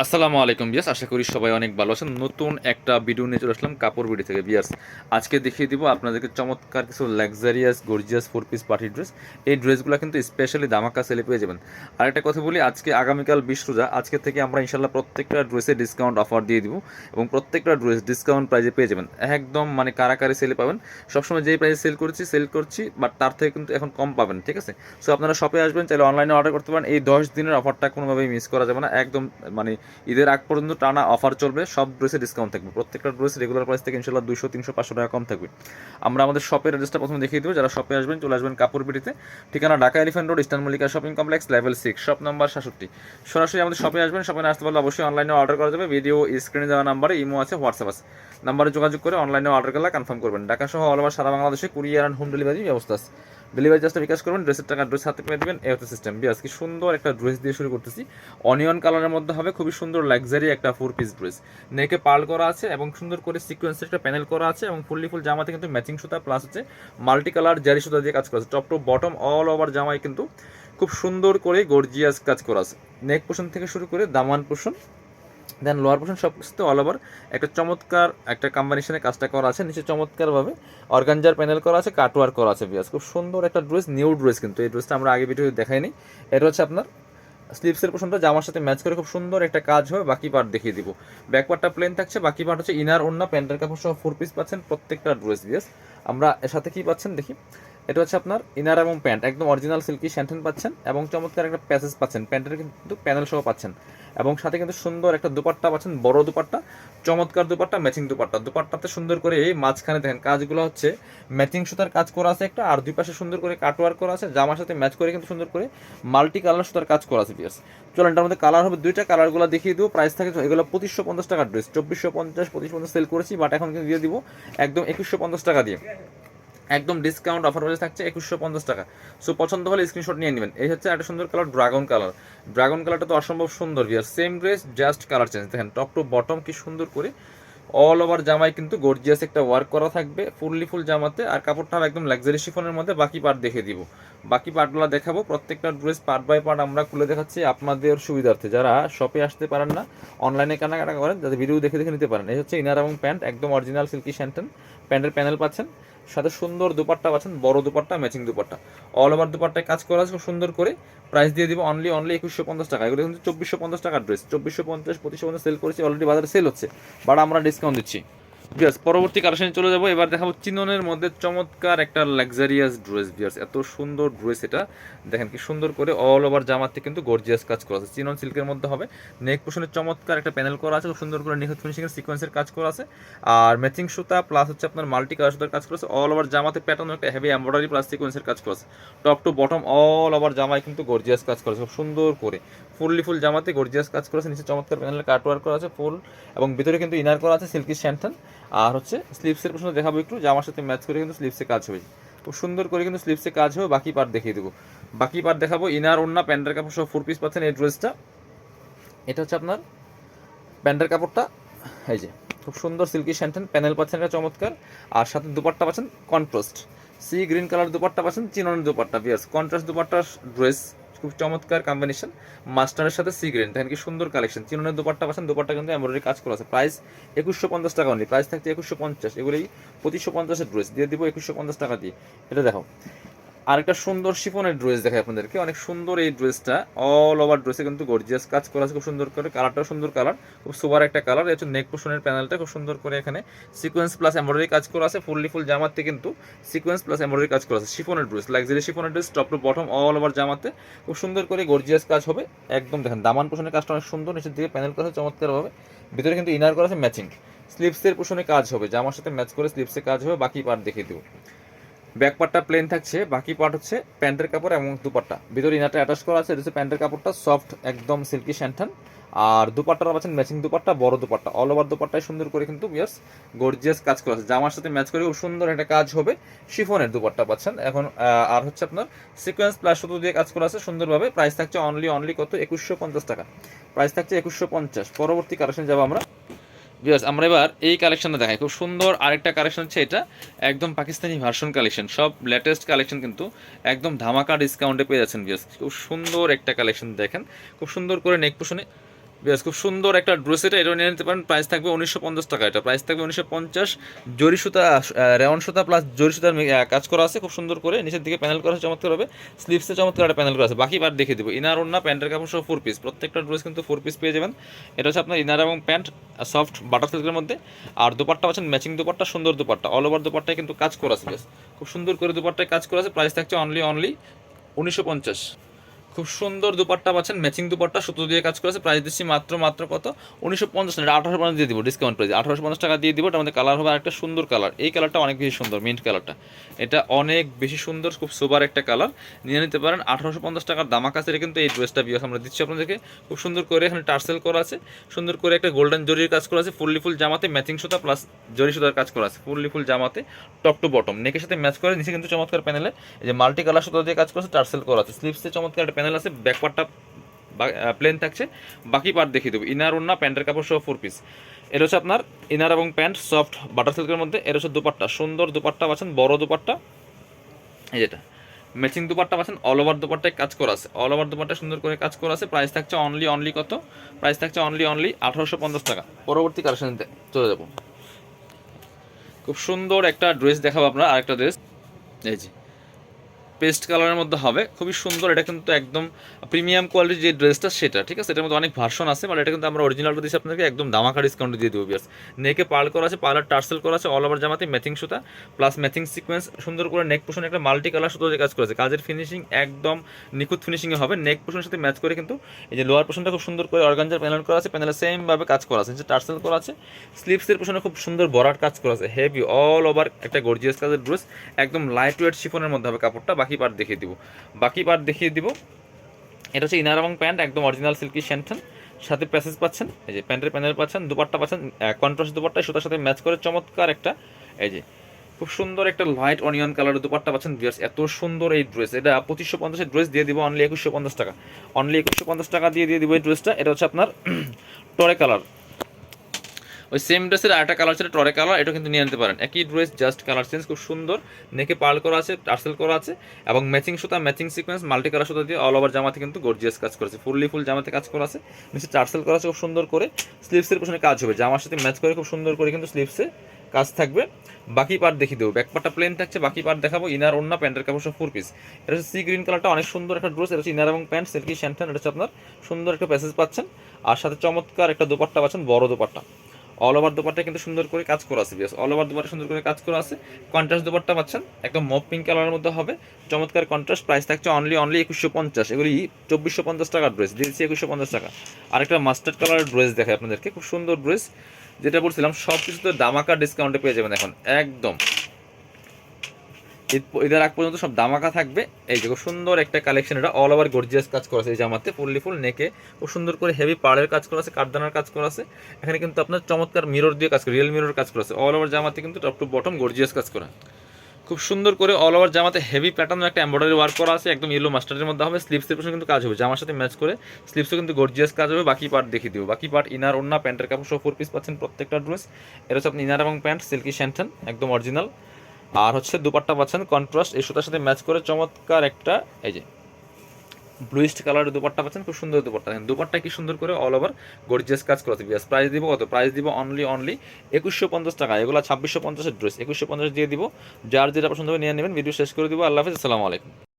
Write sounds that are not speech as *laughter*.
আসসালামু আলাইকুম বিয়াস আশা করি সবাই অনেক ভালো আছেন। নতুন একটা ভিডিও নিয়ে চলে আসলাম কাপড় বিডি থেকে। বিয়াস আজকে দেখিয়ে দিব আপনাদেরকে চমৎকার কিছু luxurious gorgeous four piece party dress এই ড্রেসগুলো কিন্তু স্পেশালি দামাকা সেলে পেয়ে যাবেন। আর একটা কথা বলি, আজকে আগামীকাল বিশ রোজা, আজকে থেকে আমরা ইনশাল্লাহ প্রত্যেকটা ড্রেসে ডিসকাউন্ট অফার দিয়ে দিব এবং প্রত্যেকটা ড্রেস ডিসকাউন্ট প্রাইজে পেয়ে যাবেন। একদম মানে কারাকারি সেলে পাবেন। সবসময় যেই প্রাইজে সেল করছি সেল করছি বাট তার থেকে কিন্তু এখন কম পাবেন, ঠিক আছে? সো আপনারা শপে আসবেন, চাইলে অনলাইনে অর্ডার করতে পারেন। এই দশ দিনের অফারটা কোনোভাবেই মিস করা যাবে না। একদম মানে ঈদের আগ পর্যন্ত টানা অফার চলবে, সব ড্রেসে ডিসকাউন্ট থাকবে। প্রত্যেকটা ড্রেস রেগুলার প্রাইস থেকে ইনশাল্লাহ দুশো তিনশো, পাঁচশো টাকা কম থাকবে। আমরা আমাদের শপের অ্যাড্রেসটা প্রথমে দেখিয়ে দেবো। যারা শপে আসবেন, চলে আসবেন কাপড় বিটিতে। ঠিকানা Dhaka elephant road eastern Mallika shopping complex level six shop number সাতষট্টি। সরাসরি আমাদের শপে আসবেন শপে আসতে পারলে অবশ্যই অনলাইনে অর্ডার করা যাবে। ভিডিও স্ক্রিনে দেওয়া নাম্বারে ইমো আছে হোয়াটসঅ্যাপ আছে। নাম্বারে যোগাযোগ করে অনলাইনে অর্ডার করলে কনফার্ম করবেন। ঢাকা সহ অল ওভার সারা বাংলাদেশে কুরিয়ার অ্যান্ড হোম ডেলিভারি ব্যবস্থা আছে। ডেলিভারি চার্জটা বিকাশ করবেন ড্রেসের টাকা ড্রেস হাতে পেয়ে দেবেন, এই হচ্ছে সিস্টেম বিয়াস, কি সুন্দর একটা ড্রেস দিয়ে শুরু করতেছি। অনিয়ন কালারের মধ্যে হবে খুবই সুন্দর লাক্সারি একটা ফোর পিস ড্রেস নেকে পার্ল করা আছে এবং সুন্দর করে সিকোয়েন্সের একটা প্যানেল করা আছে এবং ফুললি ফুল জামাতে কিন্তু ম্যাচিং সুতা প্লাস হচ্ছে মাল্টি কালার জারি সুতা দিয়ে কাজ করা আছে। Top to bottom all over জামায় কিন্তু খুব সুন্দর করে গর্জিয়াস কাজ করা আছে। নেক পোষণ থেকে শুরু করে দামান পোষণ দেন লোয়ার পোর্শন সব কিছুতে অল ওভার একটা চমৎকার একটা কম্বিনেশনে কাজটা করা আছে, নিচে চমৎকারভাবে অর্গানজার প্যানেল করা আছে কাটওয়ার করা আছে বিয়াস খুব সুন্দর একটা ড্রেস নিউ ড্রেস কিন্তু, এই ড্রেসটা আমরা আগে ভিডিও দেখাইনি। এটা হচ্ছে আপনার স্লিপসের পোর্শনটা জামার সাথে ম্যাচ করে খুব সুন্দর একটা কাজ হবে, বাকি পার্ট দেখিয়ে দিব। ব্যাক পার্টটা প্লেন থাকছে, বাকি পার্ট হচ্ছে ইনার ওন্না প্যান্টের কাপড় সহ ফোর পিস পাচ্ছেন প্রত্যেকটা ড্রেস বিয়াস আমরা এর সাথে কি পাচ্ছেন, দেখি। এটা হচ্ছে আপনার ইনার এবং প্যান্ট একদম অরিজিনাল সিল্কি স্যান্টেন পাচ্ছেন এবং চমৎকার একটা প্যাসেজ পাচ্ছেন, প্যান্টের কিন্তু প্যানেল সহ পাচ্ছেন। এবং সাথে কিন্তু সুন্দর একটা দুপাট্টা পাচ্ছেন, বড় দুপাট্টা, চমৎকার দুপাট্টা ম্যাচিং দুপাট্টা। দুপাট্টাতে সুন্দর করে এই মাঝখানে দেখেন, কাজগুলো হচ্ছে ম্যাচিং সুতার কাজ করা আছে একটা, আর দুই পাশে সুন্দর করে কাটওয়ার করা আছে, জামার সাথে ম্যাচ করে কিন্তু সুন্দর করে মাল্টি কালার সুতার কাজ করা আছে পিয়ার্স চলেন, এটার মধ্যে কালার হবে দুইটা কালারগুলো দেখিয়ে দিব প্রাইস থাকে এগুলো পঁচিশশো পঞ্চাশ টাকার ড্রেস চব্বিশশো পঞ্চাশ পঁচিশ পঞ্চাশ সেল করেছি বাট এখন কিন্তু দিয়ে দিব একদম একুশশো পঞ্চাশ টাকা দিয়ে। একদম ডিসকাউন্ট অফার প্রাইস থাকছে একুশশো পঞ্চাশ টাকা। সো পছন্দ হলে স্ক্রিনশট নিয়ে নেবেন। এই হচ্ছে একটা সুন্দর কালার ড্রাগন কালার ড্রাগন কালারটা তো অসম্ভব সুন্দর বিয়ার same dress just colour change দেখেন টপ টু বটম কি সুন্দর করে অল ওভার জামায় কিন্তু গর্জিয়াস একটা ওয়ার্ক করা থাকবে ফুললি ফুল জামাতে। আর কাপড়টা একদম লাক্সারি শিফনের মধ্যে বাকি পার্ট দেখে দিব। বাকি পার্টগুলো দেখাবো। প্রত্যেকটা ড্রেস পার্ট বাই পার্ট আমরা খুলে দেখাচ্ছি আপনাদের সুবিধার্থে। যারা শপে আসতে পারেন না অনলাইনে কেনাকাটা করেন যাতে ভিডিও দেখে দেখে নিতে পারেন। এই হচ্ছে ইনার এবং প্যান্ট একদম অরিজিনাল সিল্কি শ্যান্টেন প্যান্টের প্যানেল পাচ্ছেন। সাথে সুন্দর দুপাট্টা পাচ্ছেন, বড় dupatta matching dupatta. All over দুপাট্টায় কাজ করা আছে, খুব সুন্দর করে। প্রাইস দিয়ে দিব অনলি অনলি একুশশো পঞ্চাশ টাকা। এগুলো কিন্তু চব্বিশশো পঞ্চাশ টাকার ড্রেস চব্বিশশো পঞ্চাশ, পঁচিশশো পঞ্চাশ সেল করেছি অলরেডি বাজারে সেল হচ্ছে। বাট আমরা ডিসকাউন্ট দিচ্ছি। বিয়ার্স পরবর্তী কালেকশনে চলে যাব। এবার দেখাবো চিননের মধ্যে চমৎকার একটা লাক্সারিয়াস ড্রেস বিয়ার্স এত সুন্দর ড্রেস এটা। দেখেন কি সুন্দর করে অল ওভার জামাতে কিন্তু গর্জিয়াস কাজ করা আছে। চিনন সিল্কের মধ্যে হবে। নেক পোষণের চমৎকার একটা প্যানেল করা আছে। খুব সুন্দর করে নিখুঁত ফিনিশিংয়ের সিকোয়েন্সের কাজ করা আছে। আর ম্যাচিং সুতা প্লাস হচ্ছে আপনার মাল্টি কালার সুতার কাজ করা আছে। অল ওভার জামাতে প্যাটার্ন একটা হেভি এমব্রয়ডারি প্লাস সিকোয়েন্সের কাজ করা আছে। Top to bottom all over জামায় কিন্তু গর্জিয়াস কাজ করা আছে। খুব সুন্দর করে। ফুললি ফুল জামাতে গর্জিয়াস কাজ করা আছে নিচে চমৎকার প্যানেলের কাটওয়ার করা আছে, ফুল, এবং ভিতরে কিন্তু ইনার করা আছে সিল্কি শ্যান্থান আর হচ্ছে স্লিপসের প্রশ্ন দেখাবো একটু জামার সাথে ম্যাচ করে কিন্তু স্লিপসে কাজ হবে খুব সুন্দর করে কিন্তু স্লিপসে কাজ হবে বাকি পার্ট দেখিয়ে দেবো। বাকি পার্ট দেখাবো ইনার ওন্না প্যান্টের কাপড় সব ফোর পিস পাচ্ছেন এই ড্রেসটা এটা হচ্ছে আপনার প্যান্টের কাপড়টা, এই যে, খুব সুন্দর সিল্কি শ্যান্টেন প্যানেল পাচ্ছেন এটা চমৎকার। আর সাথে দুপাট্টা পাচ্ছেন contrast sea green colour dupatta পাচ্ছেন চিননের দুপাট্টা বিয়াস কন্ট্রাস্ট দুপাট্টার ড্রেস খুব চমৎকার কম্বিনেশন মাস্টারের সাথে সি গ্রেন কি সুন্দর কালেকশন চিনুনের দুপাট্টা পাচ্ছেন, দুপাট্টা কিন্তু এমব্রয়ডারি কাজ করা আছে। প্রাইস একুশশো পঞ্চাশ টাকা অনলি প্রাইস থাকছে একুশশো পঞ্চাশ। এগুলোই পঁচিশশো পঞ্চাশের ড্রেস দিয়ে দিব একুশশো পঞ্চাশ টাকা দিয়ে। এটা দেখো আরেকটা সুন্দর শিফনের ড্রেস দেখায় আপনাদেরকে। অনেক সুন্দর এই ড্রেসটা অল ওভার ড্রেসে কিন্তু গর্জিয়াস কাজ করা আছে, খুব সুন্দর করে কালারটাও সুন্দর কালার খুব সুপার একটা কালার হচ্ছে নেক পোষণের প্যানেলটা খুব সুন্দর করে এখানে সিকোয়েন্স প্লাস এমব্রয়ডারি কাজ করা আছে ফুললি ফুল জামাতে কিন্তু সিকোয়েন্স প্লাস এমব্রয়ডারি কাজ করা আছে, শিফনের ড্রেস লাক্সারি শিফনের dress top to bottom all over জামাতে। খুব সুন্দর করে গর্জিয়াস কাজ হবে, একদম দেখেন, দামান পোষণের কাজটা অনেক সুন্দর, নিচের দিকে প্যানেল করা আছে, চমৎকারভাবে। ভিতরে কিন্তু ইনার করা আছে ম্যাচিং স্লিপসের পোষণে কাজ হবে, জামার সাথে ম্যাচ করে স্লিপসে কাজ হবে, বাকি পার্ট দেখিয়ে দেবো। ব্যাক পার্টটা প্লেন থাকছে, বাকি পার্ট হচ্ছে প্যান্টের কাপড় এবং দুপাট্টা। ভিতরে ইনারটা অ্যাটাচ করা আছে এটা প্যান্টের কাপড়টা সফট একদম সিল্কি শ্যান্টান আর দুপাট্টাটা পাচ্ছেন ম্যাচিং দুপাট্টা, বড় দুপাট্টা। অল ওভার দুপাট্টায় সুন্দর করে কিন্তু বিয়ার্স গর্জিয়াস কাজ করা আছে। জামার সাথে ম্যাচ করে খুব সুন্দর একটা কাজ হবে শিফনের দুপাট্টা পাচ্ছেন। এখন আর হচ্ছে আপনার সিকোয়েন্স প্লাস সুতো দিয়ে কাজ করা আছে সুন্দরভাবে। প্রাইস থাকছে অনলি অনলি কত? একুশশো পঞ্চাশ টাকা। প্রাইস থাকছে একুশশো পঞ্চাশ। পরবর্তী কালেকশন যাব আমরা। বিয়ার্স আমরা এবার এই কালেকশনটা দেখাই। খুব সুন্দর আরেকটা কালেকশন হচ্ছে এটা, একদম পাকিস্তানি ভার্সন কালেকশন সব লেটেস্ট কালেকশন কিন্তু একদম ধামাকা ডিসকাউন্টে পেয়ে যাচ্ছেন ভিউয়ার্স খুব সুন্দর একটা কালেকশন দেখেন। খুব সুন্দর করে নেক পোষণে বেশ, খুব সুন্দর একটা ড্রেস এটা এটা নিয়ে নিতে পারেন। প্রাইস থাকবে উনিশশো পঞ্চাশ টাকা এটা। প্রাইস থাকবে উনিশশো পঞ্চাশ। জরি সুতা রেওয়ান সুতা প্লাস জরি সুতার কাজ করা আছে, খুব সুন্দর করে। নিচের দিকে প্যানেল করা চমৎকার হবে স্লিভসে চমৎকার একটা প্যানেল করা আছে। বাকি বার দেখে দেবো। ইনার ওন্না প্যান্টের কাপড় সহ ফোর পিস প্রত্যেকটা ড্রেস কিন্তু ফোর পিস পেয়ে যাবেন। এটা হচ্ছে আপনার ইনার এবং প্যান্ট সফট বাটার সিল্কের মধ্যে। আর দুপাট্টা পাচ্ছেন ম্যাচিং দুপাট্টা, সুন্দর দুপাট্টা। অল ওভার দুপাট্টায় কিন্তু কাজ করা আছে, বেশ। খুব সুন্দর করে দুপাট্টায় কাজ করা আছে। প্রাইস থাকছে অনলি অনলি উনিশশো পঞ্চাশ। খুব সুন্দর দুপাট্টা পাচ্ছেন ম্যাচিং দুপাট্টা সুতো দিয়ে কাজ করেছে প্রাইস দিচ্ছি মাত্র মাত্র কত? উনিশশো পঞ্চাশ টাকা, আঠারোশো পঞ্চাশ দিয়ে দিব ডিসকাউন্ট প্রাইস আঠারোশো পঞ্চাশ টাকা দিয়ে দিব এটা আমাদের কালার হবে একটা সুন্দর কালার এই কালারটা অনেক বেশি সুন্দর মিন্ট কালারটা এটা অনেক বেশি সুন্দর, খুব সুপার একটা কালার নিয়ে নিতে পারেন, আঠারোশো পঞ্চাশ টাকার দামা কাছে কিন্তু এই ড্রেসটা বিয়াস আমরা দিচ্ছি আপনাদেরকে। খুব সুন্দর করে এখানে টার্সেল করা আছে, সুন্দর করে একটা গোল্ডেন জরির কাজ করা আছে, ফুললি ফুল জামাতে ম্যাচিং সুতা প্লাস জরি সুতার কাজ করা আছে, ফুললি ফুল জামাতে টপ টু বটম নেকের সাথে ম্যাচ করে, নিচে কিন্তু চমৎকার প্যানেলে এই যে মাল্টি কালার সুতো দিয়ে কাজ করেছে টার্সেল করা আছে। স্লিপসে চমৎকার একটা প্যানেল আছে ব্যাকপার্টটা প্লেন থাকছে। বাকি পার্ট দেখিয়ে দেবো। ইনার ওন্না প্যান্টের কাপড় সহ ফোর পিস এটা হচ্ছে আপনার ইনার এবং প্যান্ট সফট বাটার সিল্কের মধ্যে। এটা হচ্ছে দুপাট্টা, সুন্দর দুপাট্টা পাচ্ছেন, বড় দুপাট্টা। এই যেটা ম্যাচিং দুপাট্টা পাচ্ছেন অল ওভার দুপাট্টায় কাজ করা আছে। অল ওভার দুপাট্টা সুন্দর করে কাজ করা আছে। প্রাইস থাকছে অনলি অনলি কত? প্রাইস থাকছে অনলি অনলি আঠারোশো পঞ্চাশ টাকা। পরবর্তী কালেকশনে চলে যাব। খুব সুন্দর একটা ড্রেস দেখাবো আপনার, আরেকটা ড্রেস এই যে পেস্ট কালারের মধ্যে হবে। খুবই সুন্দর, এটা কিন্তু একদম প্রিমিয়াম কোয়ালিটির যে ড্রেসটা সেটা, ঠিক আছে? এটার মধ্যে অনেক ভার্সন আছে মানে এটা কিন্তু আমরা অরিজিনালটা দিচ্ছি আপনাকে একদম দামাকা ডিসকাউন্ট দিয়ে দেবো বিয়ার্স নেকে পার্ল করা আছে পার্লার টার্সেল করা আছে অল ওভার জামাতে ম্যাচিং সুতা প্লাস ম্যাচিং সিকোয়েন্স সুন্দর করে নেক পোষণ একটা মাল্টি কালার সুতো কাজ করেছে। কাজের ফিনিশিং একদম নিখুঁত ফিনিশিংয়ে হবে। নেক পোষণের সাথে ম্যাচ করে কিন্তু এই যে লোয়ার পোষণটা খুব সুন্দর করে অর্গানজার প্যানেল করা আছে প্যানেলে সেমভাবে কাজ করা আছে। নিচে টার্সেল করা আছে স্লিপসের পোষণে খুব সুন্দর বরাট কাজ করা আছে। হেভি অল ওভার একটা গর্জিয়াস কাজের ড্রেস একদম লাইট ওয়েট শিফনের মধ্যে হবে কাপড়টা। বাকি পার্ট দেখিয়ে দিব। বাকি পার্ট দেখিয়ে দিব। এটা হচ্ছে ইনার এবং প্যান্ট একদম অরিজিনাল সিল্কি শ্যান্টন সাথে প্যাসেজ পাচ্ছেন, এই যে প্যান্টের প্যানেল পাচ্ছেন, দুপাট্টা পাচ্ছেন কন্ট্রাস্ট দুপাট্টা সুতার সাথে ম্যাচ করে চমৎকার একটা, এই যে, খুব সুন্দর একটা লাইট অনিয়ন কালারের দুপাট্টা পাচ্ছেন ভিউয়ার্স এত সুন্দর এই ড্রেস এটা পঁচিশশো পঞ্চাশের ড্রেস দিয়ে দিব অনলি একুশশো পঞ্চাশ টাকা। অনলি একুশশো পঞ্চাশ টাকা দিয়ে দিয়ে দিব এই ড্রেসটা এটা হচ্ছে আপনার *clears throat* টরে কালার ওই সেম ড্রেসের আরেকটা কালার ছিল টরে কালার এটা কিন্তু নিয়ে নিতে পারেন। একই ড্রেস জাস্ট কালার চেঞ্জ খুব সুন্দর। নেকে পার্ল করা আছে টার্সেল করা আছে, এবং ম্যাচিং সুতা ম্যাচিং সিকোয়েন্স মাল্টি কালার সুতা দিয়ে অল ওভার জামাতে কিন্তু গর্জিয়াস কাজ করেছে। ফুললি ফুল জামাতে কাজ করা আছে। নিচে টার্সেল করা আছে, খুব সুন্দর করে। স্লিভসের পেছনে কাজ হবে। জামার সাথে ম্যাচ করে খুব সুন্দর করে কিন্তু স্লিভসে কাজ থাকবে। বাকি পার্ট দেখিয়ে দেবো। ব্যাক পার্টটা প্লেন থাকছে, বাকি পার্ট দেখাবো। ইনার ওন্না প্যান্টের কাপড় সব ফোর পিস এটা হচ্ছে সি গ্রিন কালারটা অনেক সুন্দর একটা ড্রেস এটা হচ্ছে ইনার এবং প্যান্ট সিল্কি শ্যান্টন এটা হচ্ছে আপনার সুন্দর একটা প্যাসেজ পাচ্ছেন। আর সাথে চমৎকার একটা দোপাট্টা পাচ্ছেন, বড় দোপাট্টা। অল ওভার দোপারটা কিন্তু সুন্দর করে কাজ করা আছে বিয়াস অল ওভার দোপারটা সুন্দর করে কাজ করা আছে। কন্ট্রাস্ট দোপারটা পাচ্ছেন, একদম মপ পিঙ্ক কালারের মধ্যে হবে। চমৎকার কন্ট্রাস্ট প্রাইস থাকছে অনলি অনলি একুশশো পঞ্চাশ। এগুলি চব্বিশশো পঞ্চাশ টাকার ড্রেস দিয়েছি একুশশো পঞ্চাশ টাকা। আরেকটা মাস্টার্ড কালারের ড্রেস দেখায় আপনাদেরকে, খুব সুন্দর ড্রেস যেটা বলছিলাম সব কিছুতে দামাকা ডিসকাউন্টে পেয়ে যাবেন এখন, একদম। ঈদের আগ পর্যন্ত সব দামাকা থাকবে। এই যে সুন্দর একটা কালেকশন এটা অল ওভার গর্জিয়াস কাজ করা আছে এই জামাতে, ফুললি ফুল, নেকে, খুব সুন্দর করে হেভি পাড়ের কাজ করা আছে, কাঠদানার কাজ করা আছে। এখানে কিন্তু আপনার চমৎকার মিরর দিয়ে কাজ করে রিয়েল মিরর কাজ করা আছে। অল ওভার জামাতে কিন্তু টপ টু বটম গর্জিয়াস কাজ করা। খুব সুন্দর করে অল ওভার জামাতে হেভি প্যাটার্ন একটা এমব্রয়ডারি ওয়ার্ক করা আছে, একদম ইয়েলো মাস্টারের মধ্যে হবে স্লিপসের পেছনে কিন্তু কাজ হবে। জামার সাথে ম্যাচ করে স্লিপসও কিন্তু গর্জিয়াস কাজ হবে, বাকি পার্ট দেখিয়ে দিব। বাকি পার্ট ইনার ওন্না প্যান্টের কাপড় সহ ফোর পিস পাচ্ছেন প্রত্যেকটা ড্রেস এটা হচ্ছে আপনি ইনার এবং প্যান্ট সিল্কি শ্যান্টন একদম অরিজিনাল আর হচ্ছে দুপাট্টা পাচ্ছেন কন্ট্রাস্ট এই সুতার সাথে ম্যাচ করে চমৎকার একটা, এই যে ব্লুইস্ট কালারের দুপাট্টা পাচ্ছেন, খুব সুন্দর দুপাট্টা। দেখেন, দুপাট্টা কি সুন্দর করে অল ওভার গর্জিয়াস কাজ করাতে বিয়াস প্রাইস দিব কত? প্রাইস দিব অনলি অনলি একুশশো পঞ্চাশ টাকা। এগুলো ছাব্বিশশো পঞ্চাশের ড্রেস একুশশো পঞ্চাশ দিয়ে দিব। যার যেটা পছন্দ হবে নিয়ে নেবেন। ভিডিও শেষ করে দিব। আল্লাহ হাফিজ। আসসালামু আলাইকুম।